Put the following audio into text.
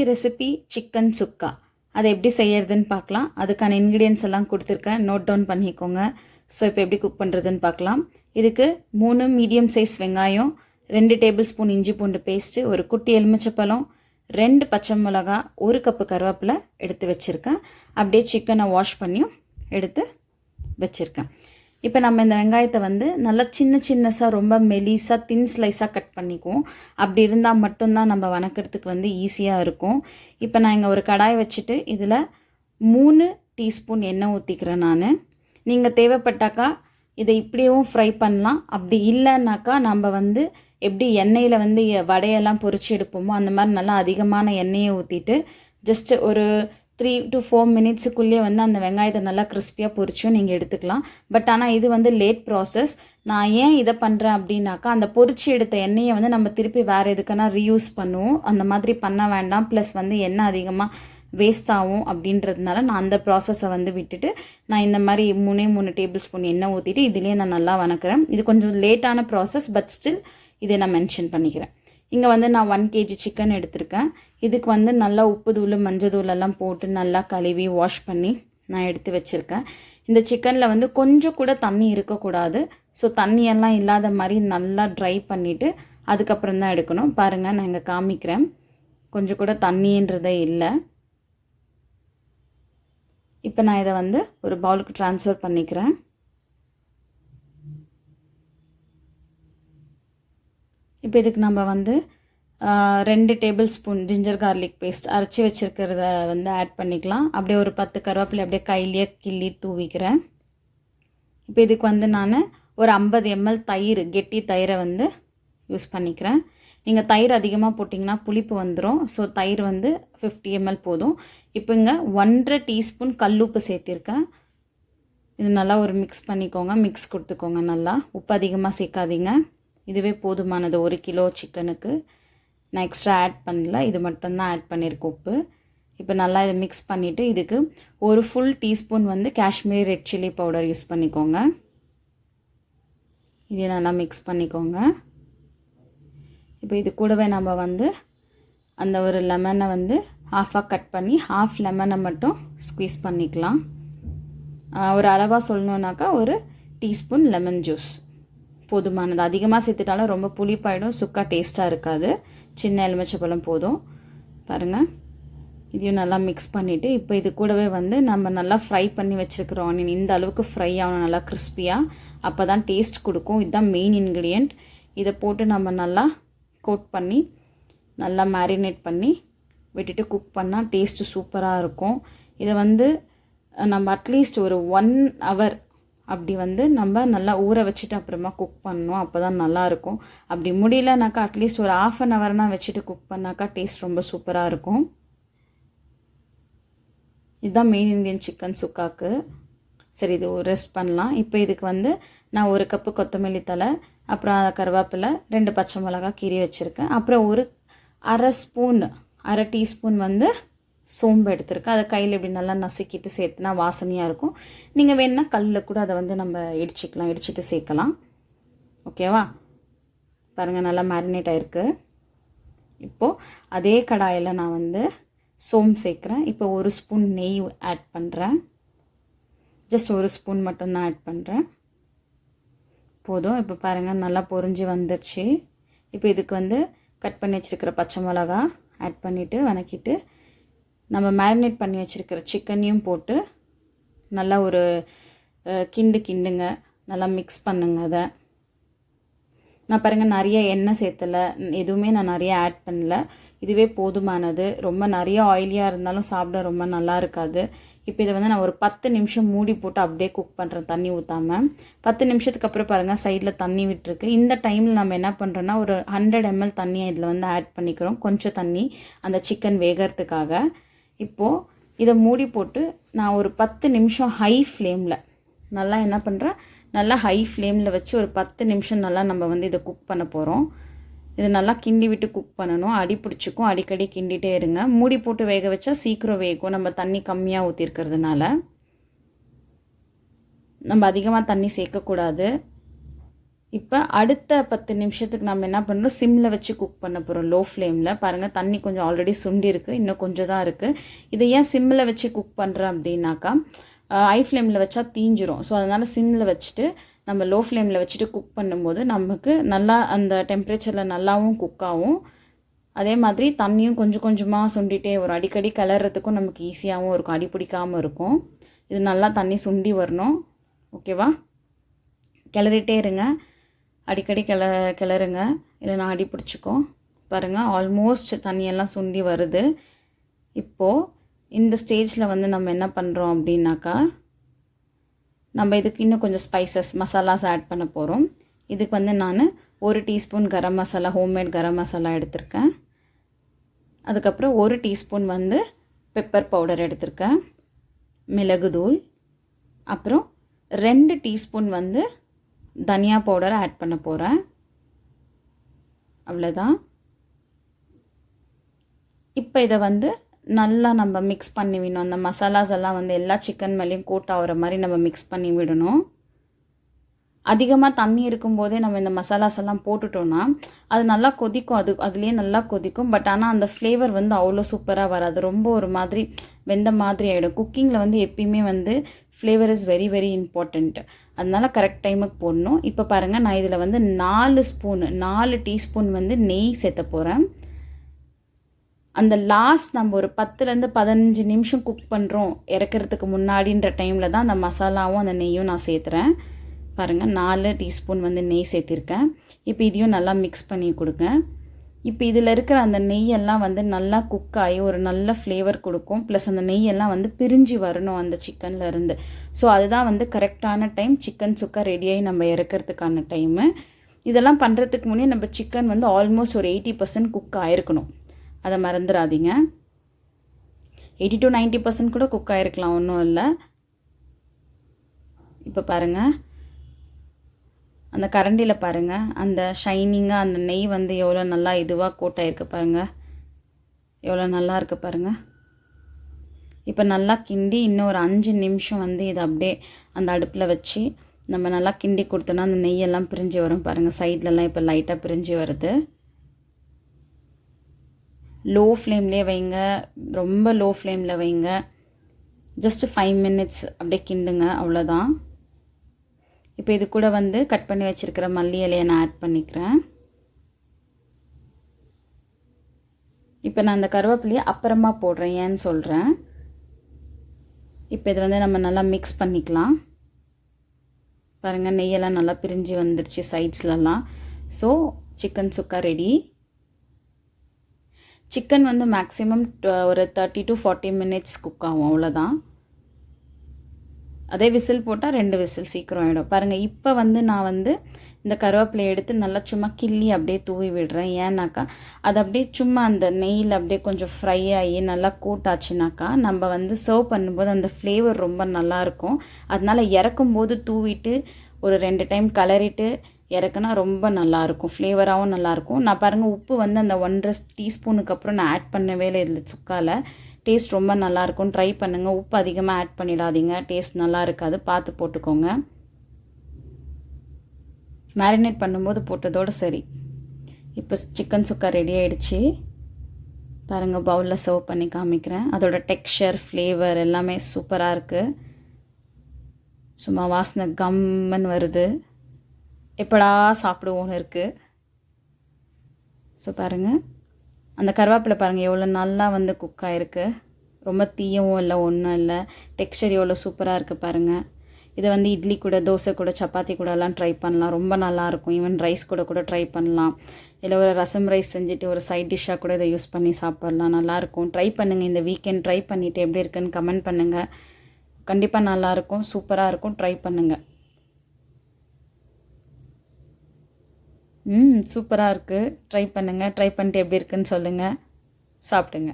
இன்றைக்கி recipe chicken சுக்கா. அதை எப்படி செய்யறதுன்னு பார்க்கலாம். அதுக்கான இன்க்ரீடியன்ஸ் எல்லாம் கொடுத்துருக்கேன். நோட் டவுன் பண்ணிக்கோங்க. ஸோ இப்போ எப்படி குக் பண்ணுறதுன்னு பார்க்கலாம். இதுக்கு மூணு மீடியம் சைஸ் வெங்காயம் ரெண்டு டேபிள் ஸ்பூன் இஞ்சி பூண்டு பேஸ்ட்டு ஒரு குட்டி எலுமிச்சப்பழம் ரெண்டு பச்சை மிளகா ஒரு கப்பு கருவேப்பிலை எடுத்து வச்சுருக்கேன். அப்படியே சிக்கனை வாஷ் பண்ணியும் எடுத்து வச்சுருக்கேன். இப்போ நம்ம இந்த வெங்காயத்தை வந்து நல்லா சின்ன சின்னஸாக ரொம்ப மெலிசாக தின் ஸ்லைஸாக கட் பண்ணிக்குவோம். அப்படி இருந்தால் மட்டும்தான் நம்ம வணக்கிறதுக்கு வந்து ஈஸியாக இருக்கும். இப்போ நான் இங்கே ஒரு கடாய் வச்சுட்டு இதில் மூணு டீஸ்பூன் எண்ணெய் ஊற்றிக்கிறேன் நான். நீங்கள் தேவைப்பட்டாக்கா இதை இப்படியும் ஃப்ரை பண்ணலாம். அப்படி இல்லைன்னாக்கா நம்ம வந்து எப்படி எண்ணெயில் வந்து வடையெல்லாம் பொறிச்சு எடுப்போமோ அந்த மாதிரி நல்லா அதிகமான எண்ணெயை ஊற்றிட்டு ஜஸ்ட் ஒரு த்ரீ டு ஃபோர் மினிட்ஸுக்குள்ளேயே வந்து அந்த வெங்காயத்தை நல்லா கிறிஸ்பியாக பொரிச்சும் நீங்கள் எடுத்துக்கலாம். பட் ஆனால் இது வந்து லேட் ப்ராசஸ் நான் ஏன் இதை பண்ணுறேன் அப்படின்னாக்கா அந்த பொரிச்சு எடுத்த எண்ணெயை வந்து நம்ம திருப்பி வேறு எதுக்குன்னா ரீயூஸ் பண்ணுவோம். அந்த மாதிரி பண்ண வேண்டாம். ப்ளஸ் வந்து எண்ணெய் அதிகமாக வேஸ்ட் ஆகும் அப்படின்றதுனால நான் அந்த ப்ராசஸை வந்து விட்டுட்டு நான் இந்த மாதிரி மூணே மூணு டேபிள் ஸ்பூன் எண்ணெய் ஊற்றிட்டு இதுலேயே நான் நல்லா வணக்கிறேன். இது கொஞ்சம் லேட்டான ப்ராசஸ் பட் ஸ்டில் இதை நான் மென்ஷன் பண்ணிக்கிறேன். இங்கே வந்து நான் ஒன் கேஜி சிக்கன் எடுத்திருக்கேன். இதுக்கு வந்து நல்லா உப்பு தூள் மஞ்சள் தூள் எல்லாம் போட்டு நல்லா கழுவி வாஷ் பண்ணி நான் எடுத்து வச்சுருக்கேன். இந்த சிக்கனில் வந்து கொஞ்சம் கூட தண்ணி இருக்கக்கூடாது. ஸோ தண்ணியெல்லாம் இல்லாத மாதிரி நல்லா ட்ரை பண்ணிவிட்டு அதுக்கப்புறம் தான் எடுக்கணும். பாருங்கள் நான் இங்கே காமிக்கிறேன். கொஞ்சம் கூட தண்ணின்றதே இல்லை. இப்போ நான் இதை வந்து ஒரு பவுலுக்கு ட்ரான்ஸ்ஃபர் பண்ணிக்கிறேன். இப்போ இதுக்கு நம்ம வந்து ரெண்டு tablespoon ginger garlic paste அரைச்சி வச்சுருக்கிறத வந்து ஆட் பண்ணிக்கலாம். அப்படியே ஒரு பத்து கருவேப்பிலை அப்படியே கையிலேயே கிள்ளி தூவிக்கிறேன். இப்போ இதுக்கு வந்து நான் ஒரு ஐம்பது எம்எல் தயிர் கெட்டி தயிரை வந்து யூஸ் பண்ணிக்கிறேன். நீங்கள் தயிர் அதிகமாக போட்டிங்கன்னா புளிப்பு வந்துடும் ஸோ தயிர் வந்து ஃபிஃப்டி எம்எல் போதும். இப்போ இங்கே ஒன்றரை டீஸ்பூன் கல்லுப்பு சேர்த்திருக்கேன். இது நல்லா ஒரு மிக்ஸ் பண்ணிக்கோங்க. மிக்ஸ் கொடுத்துக்கோங்க நல்லா. உப்பு அதிகமாக சேர்க்காதீங்க. இதுவே போதுமானது. ஒரு கிலோ சிக்கனுக்கு. நான் எக்ஸ்ட்ரா ஆட் பண்ணல. இது மட்டும்தான் ஆட் பண்ணியிருக்கேன் உப்பு. இப்போ நல்லா இதை மிக்ஸ் பண்ணிவிட்டு இதுக்கு ஒரு ஃபுல் டீஸ்பூன் வந்து Kashmir red chilli powder use பண்ணிக்கோங்க. இதை நல்லா மிக்ஸ் பண்ணிக்கோங்க. இப்போ இது கூடவே நம்ம வந்து அந்த ஒரு லெமனை வந்து ஹாஃபாக கட் பண்ணி ஹாஃப் லெமனை மட்டும் ஸ்க்வீஸ் பண்ணிக்கலாம். ஒரு அளவாக சொல்லணுன்னாக்கா ஒரு டீஸ்பூன் லெமன் ஜூஸ் போதுமானது. அதிகமாக சேர்த்துட்டாலும் ரொம்ப புளிப்பாயிடும் சுக்கா டேஸ்ட்டாக இருக்காது. சின்ன எலுமிச்சப்பழம் போதும். பாருங்கள் இதையும் நல்லா மிக்ஸ் பண்ணிவிட்டு இப்போ இது கூடவே வந்து நம்ம நல்லா ஃப்ரை பண்ணி வச்சுருக்கிற ஆனியன் இந்த அளவுக்கு ஃப்ரை ஆகணும் நல்லா கிறிஸ்பியாக அப்போ தான் டேஸ்ட் கொடுக்கும். இதுதான் மெயின் இன்க்ரீடியண்ட் இதை போட்டு நம்ம நல்லா கோட் பண்ணி நல்லா மேரினேட் பண்ணி விட்டுட்டு குக் பண்ணால் டேஸ்ட்டு சூப்பராக இருக்கும். இதை வந்து நம்ம அட்லீஸ்ட் ஒரு ஒன் ஹவர் அப்படி வந்து நம்ம நல்லா ஊற வச்சுட்டு அப்புறமா குக் பண்ணணும். அப்போ தான் நல்லாயிருக்கும். அப்படி முடியலனாக்கா அட்லீஸ்ட் ஒரு ஆஃப் அன் ஹவர்னா வச்சுட்டு குக் பண்ணாக்கா டேஸ்ட் ரொம்ப சூப்பராக இருக்கும். இதுதான் மெயின் இண்டியன் சிக்கன் சுக்காக்கு. சரி இது ரெஸ்ட் பண்ணலாம். இப்போ இதுக்கு வந்து நான் ஒரு கப்பு கொத்தமல்லி தலை அப்புறம் கருவேப்பிலை ரெண்டு பச்சை மிளகா கீரி வச்சுருக்கேன். அப்புறம் ஒரு அரை ஸ்பூன் அரை டீஸ்பூன் வந்து சோம்பு எடுத்திருக்கேன் அதை கையில் இப்படி நல்லா நசுக்கிட்டு சேர்த்துனா வாசனையாக இருக்கும். நீங்கள் வேணுன்னா கல்லில் கூட அதை வந்து நம்ம இடிச்சிக்கலாம் இடிச்சிட்டு சேர்க்கலாம். ஓகேவா? பாருங்கள் நல்லா மேரினேட் ஆகிருக்கு இப்போது அதே கடாயில் நான் வந்து சோம்பு சேர்க்குறேன். இப்போ ஒரு ஸ்பூன் நெய் ஆட் பண்ணுறேன் ஜஸ்ட் ஒரு ஸ்பூன் மட்டும்தான் ஆட் பண்ணுறேன் போதும். இப்போ பாருங்கள் நல்லா பொறிஞ்சு வந்துடுச்சு இப்போ இதுக்கு வந்து கட் பண்ணி வச்சுருக்கிற பச்சை மிளகா ஆட் பண்ணிவிட்டு வணக்கிட்டு நம்ம மேரினேட் பண்ணி வச்சுருக்கிற சிக்கனையும் போட்டு நல்லா ஒரு கிண்டு கிண்டுங்க. நல்லா மிக்ஸ் பண்ணுங்க அதை. நான் பாருங்கள் நிறைய எண்ணெய் சேர்த்தலை. எதுவுமே நான் நிறைய ஆட் பண்ணல. இதுவே போதுமானது. ரொம்ப நிறைய ஆயிலியாக இருந்தாலும் சாப்பிட ரொம்ப நல்லா இருக்காது. இப்போ இதை வந்து நான் ஒரு பத்து நிமிஷம் மூடி போட்டு அப்படியே குக் பண்ணுறேன் தண்ணி ஊற்றாமல் பத்து நிமிஷத்துக்கு அப்புறம் பாருங்கள் சைடில் தண்ணி விட்டுருக்கு. இந்த டைமில் நம்ம என்ன பண்ணுறோன்னா ஒரு ஹண்ட்ரட் எம்எல் தண்ணியை இதில் வந்து ஆட் பண்ணிக்கிறோம். கொஞ்சம் தண்ணி அந்த சிக்கன் வேகிறதுக்காக. இப்போது இதை மூடி போட்டு நான் ஒரு பத்து நிமிஷம் ஹை ஃப்ளேமில் நல்லா என்ன பண்ணுறேன் நல்லா ஹை ஃப்ளேமில் வச்சு ஒரு பத்து நிமிஷம் நல்லா நம்ம வந்து இதை குக் பண்ண போகிறோம் இதை நல்லா கிண்டி விட்டு குக் பண்ணணும். அடி பிடிச்சிக்கும் அடிக்கடி கிண்டிகிட்டே இருங்க. மூடி போட்டு வேக வச்சா சீக்கிரம் வேகும். நம்ம தண்ணி கம்மியாக ஊற்றிருக்கிறதுனால நம்ம அதிகமாக தண்ணி சேர்க்கக்கூடாது. இப்போ அடுத்த பத்து நிமிஷத்துக்கு நம்ம என்ன பண்ணுறோம் சிம்மில் வச்சு குக் பண்ண போகிறோம் லோ. ஃப்ளேமில் பாருங்கள் தண்ணி கொஞ்சம் ஆல்ரெடி சுண்டி இருக்குது இன்னும் கொஞ்சம் தான் இருக்குது இதை ஏன் சிம்மில் வச்சு குக் பண்ணுறேன் அப்படின்னாக்கா ஐ ஃப்ளேமில் வச்சா தீஞ்சிரும். ஸோ அதனால் சிம்மில் வச்சுட்டு நம்ம லோ ஃப்ளேமில் வச்சுட்டு குக் பண்ணும்போது நமக்கு நல்லா அந்த டெம்பரேச்சரில் நல்லாவும் குக் ஆகும். அதே மாதிரி தண்ணியும் கொஞ்சம் கொஞ்சமாக சுண்டிகிட்டே வரும். அடிக்கடி கிளறதுக்கும் நமக்கு ஈஸியாகவும் இருக்கும். அடி பிடிக்காமல் இருக்கும். இது நல்லா தண்ணி சுண்டி வரணும். ஓகேவா கிளறிட்டே இருங்க. அடிக்கடி கிள கிளறுங்க. இல்லைனா அடி பிடிச்சிக்கும் பாருங்கள் ஆல்மோஸ்ட் தண்ணியெல்லாம் சுண்டி வருது. இப்போது இந்த ஸ்டேஜில் வந்து நம்ம என்ன பண்ணுறோம் அப்படின்னாக்கா நம்ம இதுக்கு இன்னும் கொஞ்சம் ஸ்பைசஸ் மசாலாஸ் ஆட் பண்ண போகிறோம் இதுக்கு வந்து நான் ஒரு டீஸ்பூன் கரம் மசாலா ஹோம்மேட் கரம் மசாலா எடுத்திருக்கேன். அதுக்கப்புறம் ஒரு டீஸ்பூன் வந்து பெப்பர் பவுடர் எடுத்திருக்கேன். மிளகுதூள். அப்புறம் ரெண்டு டீஸ்பூன் வந்து தனியா பவுடர் ஆட் பண்ண போகிறேன் அவ்வளோதான் இப்போ இதை வந்து நல்லா நம்ம மிக்ஸ் பண்ணி விடணும். அந்த மசாலாஸ் எல்லாம் வந்து எல்லா சிக்கன் மேலேயும் கோட் ஆகிற மாதிரி நம்ம மிக்ஸ் பண்ணி விடணும். அதிகமாக தண்ணி இருக்கும்போதே நம்ம இந்த மசாலாஸ் எல்லாம் போட்டுட்டோன்னா அது நல்லா கொதிக்கும். அது அதுலேயே நல்லா கொதிக்கும். பட் ஆனால் அந்த ஃப்ளேவர் வந்து அவ்வளோ சூப்பராக வராது. ரொம்ப ஒரு மாதிரி வெந்த மாதிரி ஆகிடும் குக்கிங்கில் வந்து எப்பயுமே வந்து flavour is very very important அதனால் கரெக்ட் டைமுக்கு போடணும். இப்போ பாருங்கள் நான் இதில் வந்து நாலு ஸ்பூன் நாலு டீஸ்பூன் வந்து நெய் சேர்த்த போகிறேன் அந்த லாஸ்ட் நம்ம ஒரு பத்துலேருந்து பதினஞ்சு நிமிஷம் குக் பண்ணுறோம் இறக்கிறதுக்கு முன்னாடின்ற டைமில் தான் அந்த மசாலாவும் அந்த நெய்யும் நான் சேர்த்துறேன். பாருங்கள் நாலு டீஸ்பூன் வந்து நெய் சேர்த்திருக்கேன். இப்போ இதையும் நல்லா மிக்ஸ் பண்ணி கொடுங்க. இப்போ இதில் இருக்கிற அந்த நெய்யெல்லாம் வந்து நல்லா குக் ஆகி ஒரு நல்ல ஃப்ளேவர் கொடுக்கும். ப்ளஸ் அந்த நெய்யெல்லாம் வந்து பிரிஞ்சு வரணும் அந்த சிக்கனில் இருந்து. ஸோ அதுதான் வந்து கரெக்டான டைம் சிக்கன் சுக்கா ரெடியாகி நம்ம இறக்கிறதுக்கான டைமு இதெல்லாம் பண்ணுறதுக்கு முன்னே நம்ம சிக்கன் வந்து ஆல்மோஸ்ட் ஒரு எயிட்டி பர்சன்ட் குக் ஆகிருக்கணும் அதை மறந்துடாதீங்க. எயிட்டி டு நைன்ட்டி பர்சன்ட் கூட குக் ஆகிருக்கலாம் ஒன்றும் இல்லை. இப்போ பாருங்கள் அந்த கரண்டியில் பாருங்கள் அந்த ஷைனிங்காக அந்த நெய் வந்து எவ்வளோ நல்லா இதுவாக கோட்டாயிருக்கு பாருங்கள் எவ்வளோ நல்லா இருக்கு பாருங்கள் இப்போ நல்லா கிண்டி இன்னும் ஒரு அஞ்சு நிமிஷம் வந்து இதை அப்படியே அந்த அடுப்பில் வச்சு நம்ம நல்லா கிண்டி கொடுத்தோன்னா அந்த நெய்யெல்லாம் பிரிஞ்சு வரும் பாருங்கள் சைட்லலாம் இப்போ லைட்டாக பிரிஞ்சு வருது. லோ ஃப்ளேம்லேயே வைங்க. ரொம்ப லோ ஃப்ளேமில் வைங்க. ஜஸ்ட் ஃபைவ் மினிட்ஸ் அப்படியே கிண்டுங்க. அவ்வளோதான் இப்போ இது கூட வந்து கட் பண்ணி வச்சுருக்கிற மல்லி இலையை நான் ஆட் பண்ணிக்கிறேன். இப்போ நான் அந்த கருவேப்பிலையை அப்புறமா போடுறேன். ஏன்னு சொல்கிறேன் இப்போ இது வந்து நம்ம நல்லா மிக்ஸ் பண்ணிக்கலாம். பாருங்கள் நெய்யெல்லாம் நல்லா பிரிஞ்சு வந்துடுச்சு சைட்ஸ்லலாம் so chicken chukka ready chicken வந்து மேக்ஸிமம் ஒரு thirty to forty minutes cook ஆகும். அவ்வளோதான் அதே விசில் போட்டால் ரெண்டு விசில் சீக்கிரம் ஆகிடும் பாருங்கள் இப்போ வந்து நான் வந்து இந்த கருவேப்பிலை எடுத்து நல்லா சும்மா கிள்ளி அப்படியே தூவி விடுறேன். ஏன்னாக்கா அது அப்படியே சும்மா அந்த நெய்யில் அப்படியே கொஞ்சம் ஃப்ரை ஆகி நல்லா கூட்டாச்சுனாக்கா நம்ம வந்து சர்வ் பண்ணும்போது அந்த ஃப்ளேவர் ரொம்ப நல்லாயிருக்கும். அதனால் இறக்கும்போது தூவிட்டு ஒரு ரெண்டு டைம் கலரிட்டு இறக்குனா ரொம்ப நல்லாயிருக்கும். ஃப்ளேவராகவும் நல்லாயிருக்கும். நான் பாருங்கள் உப்பு வந்து அந்த ஒன்றரை டீஸ்பூனுக்கு அப்புறம் நான் ஆட் பண்ணவே இல்லை இதில் சுக்காவில் டேஸ்ட் ரொம்ப நல்லாயிருக்கும் ட்ரை பண்ணுங்கள் உப்பு அதிகமாக ஆட் பண்ணிடாதீங்க. டேஸ்ட் நல்லா இருக்காது பார்த்து போட்டுக்கோங்க. மேரினேட் பண்ணும்போது போட்டதோடு சரி. இப்போ சிக்கன் சுக்கா ரெடி ஆகிடுச்சு பாருங்கள் பவுலில் சர்வ் பண்ணி காமிக்கிறேன். அதோட டெக்ஸ்சர் ஃப்ளேவர் எல்லாமே சூப்பராக இருக்குது சும்மா வாசனை கம்மன் வருது. எப்படா சாப்பிடுவோன்னு இருக்குது ஸோ பாருங்கள் அந்த கருவேப்பிலை பாருங்கள் எவ்வளோ நல்லா வந்து குக் ஆகிருக்கு ரொம்ப தீயவும் இல்லை ஒன்றும் இல்லை. டெக்ஸ்டர் எவ்வளோ சூப்பராக இருக்குது பாருங்கள் இதை வந்து இட்லி கூட தோசை கூட சப்பாத்தி கூடலாம் ட்ரை பண்ணலாம். ரொம்ப நல்லாயிருக்கும் ஈவன் ரைஸ் கூட கூட ட்ரை பண்ணலாம். இல்லை ஒரு ரசம் ரைஸ் செஞ்சுட்டு ஒரு சைட் டிஷ்ஷாக கூட இதை யூஸ் பண்ணி சாப்பிட்லாம். நல்லாயிருக்கும் ட்ரை பண்ணுங்கள் இந்த வீக்கெண்ட் ட்ரை பண்ணிவிட்டு எப்படி இருக்குன்னு கமெண்ட் பண்ணுங்கள் கண்டிப்பாக நல்லாயிருக்கும் சூப்பராக இருக்கும். ட்ரை பண்ணுங்கள் ம் சூப்பராக இருக்குது ட்ரை பண்ணுங்கள் ட்ரை பண்ணிட்டு எப்படி இருக்குன்னு சொல்லுங்கள் சாப்பிடுங்க.